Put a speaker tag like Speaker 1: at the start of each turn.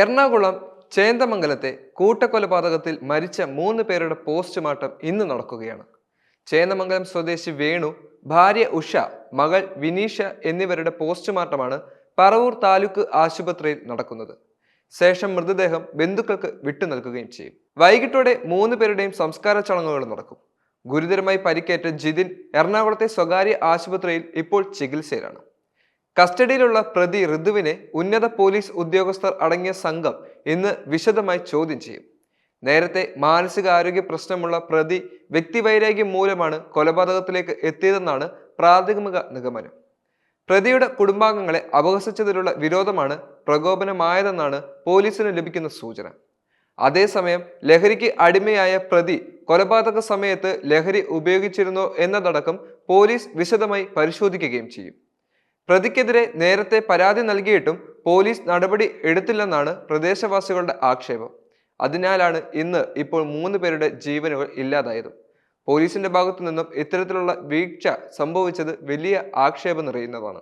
Speaker 1: എറണാകുളം ചേന്ദമംഗലത്തെ കൂട്ടക്കൊലപാതകത്തിൽ മരിച്ച മൂന്ന് പേരുടെ പോസ്റ്റ്മോർട്ടം ഇന്ന് നടക്കുകയാണ്. ചേന്ദമംഗലം സ്വദേശി വേണു ഭാര്യ ഉഷ മകൾ വിനീഷ എന്നിവരുടെ പോസ്റ്റ്മോർട്ടമാണ് പറവൂർ താലൂക്ക് ആശുപത്രിയിൽ നടക്കുന്നത്. ശേഷം മൃതദേഹം ബന്ധുക്കൾക്ക് വിട്ടു നൽകുകയും ചെയ്യും. വൈകിട്ടോടെ മൂന്ന് പേരുടെയും സംസ്കാര ചടങ്ങുകൾ നടക്കും. ഗുരുതരമായി പരിക്കേറ്റ ജിതിൻ എറണാകുളത്തെ സ്വകാര്യ ആശുപത്രിയിൽ ഇപ്പോൾ ചികിത്സയിലാണ്. കസ്റ്റഡിയിലുള്ള പ്രതി ഋതുവിനെ ഉന്നത പോലീസ് ഉദ്യോഗസ്ഥർ അടങ്ങിയ സംഘം ഇന്ന് വിശദമായി ചോദ്യം ചെയ്യും. നേരത്തെ മാനസികാരോഗ്യ പ്രശ്നമുള്ള പ്രതി വ്യക്തിവൈരാഗ്യം മൂലമാണ് കൊലപാതകത്തിലേക്ക് എത്തിയതെന്നാണ് പ്രാഥമിക നിഗമനം. പ്രതിയുടെ കുടുംബാംഗങ്ങളെ അപഹസിച്ചതിലുള്ള വിരോധമാണ് പ്രകോപനമായതെന്നാണ് പോലീസിന് ലഭിക്കുന്ന സൂചന. അതേസമയം ലഹരിക്ക് അടിമയായ പ്രതി കൊലപാതക സമയത്ത് ലഹരി ഉപയോഗിച്ചിരുന്നോ എന്നതടക്കം പോലീസ് വിശദമായി പരിശോധിക്കുകയും ചെയ്യും. പ്രതിക്കെതിരെ നേരത്തെ പരാതി നൽകിയിട്ടും പോലീസ് നടപടി എടുത്തില്ലെന്നാണ് പ്രദേശവാസികളുടെ ആക്ഷേപം. അതിനാലാണ് ഇന്ന് ഇപ്പോൾ മൂന്ന് പേരുടെ ജീവനുകൾ ഇല്ലാതായത്. പോലീസിന്റെ ഭാഗത്തു നിന്നും ഇത്തരത്തിലുള്ള വീഴ്ച സംഭവിച്ചത് വലിയ ആക്ഷേപം നിറയുന്നതാണ്.